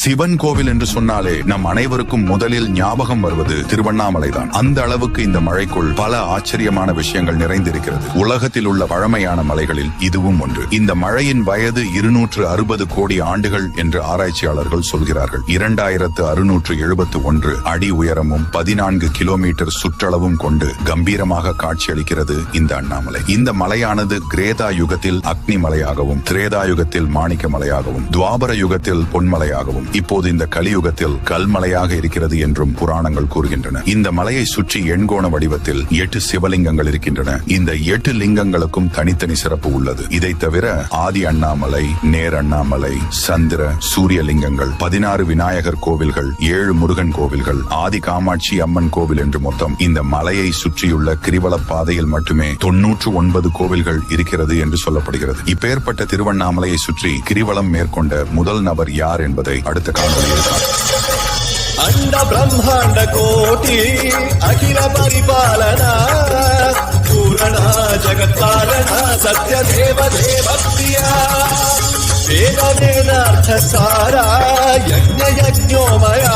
சிவன் கோவில் என்று சொன்னாலே நம் அனைவருக்கும் முதலில் ஞாபகம் வருவது திருவண்ணாமலை தான் அந்த அளவுக்கு இந்த மழைக்குள் பல ஆச்சரியமான விஷயங்கள் நிறைந்திருக்கிறது. உலகத்தில் உள்ள பழமையான மலைகளில் இதுவும் ஒன்று. இந்த மழையின் வயது இருநூற்று அறுபது கோடி ஆண்டுகள் என்று ஆராய்ச்சியாளர்கள் சொல்கிறார்கள். இரண்டாயிரத்து அறுநூற்று எழுபத்து ஒன்று அடி உயரமும் பதினான்கு கிலோமீட்டர் சுற்றளவும் கொண்டு கம்பீரமாக காட்சியளிக்கிறது இந்த அண்ணாமலை. இந்த மலையானது கிரேதா யுகத்தில் அக்னி மலையாகவும் திரேதா யுகத்தில் மாணிக்க மலையாகவும் துவாபர யுகத்தில் பொன்மலையாகவும் இப்போது இந்த கலியுகத்தில் கல்மலையாக இருக்கிறது என்றும் புராணங்கள் கூறுகின்றன. இந்த மலையை சுற்றி எண்கோண வடிவத்தில் எட்டு சிவலிங்கங்கள் இருக்கின்றன. இந்த எட்டு லிங்கங்களுக்கும் தனித்தனி சிறப்பு உள்ளது. இதை தவிர ஆதி அண்ணாமலை நேர் அண்ணாமலை சந்திர சூரிய லிங்கங்கள் பதினாறு விநாயகர் கோவில்கள் ஏழு முருகன் கோவில்கள் ஆதி காமாட்சி அம்மன் கோவில் என்று மொத்தம் இந்த மலையை சுற்றியுள்ள கிரிவல பாதையில் மட்டுமே தொன்னூற்று ஒன்பது கோவில்கள் இருக்கிறது என்று சொல்லப்படுகிறது. இப்பேற்பட்ட திருவண்ணாமலையை சுற்றி கிரிவலம் மேற்கொண்ட முதல் நபர் யார் என்பதை அடுத்த காணொலியில் காண்போம். అండ బ్రహ్మాండ కోటి అఖిల పరిపాలన పూరణ జగత్పాలన సత్యదేవ దేవ ప్రియా వేద వేదార్థ సారా యజ్ఞ యజ్ఞోమయా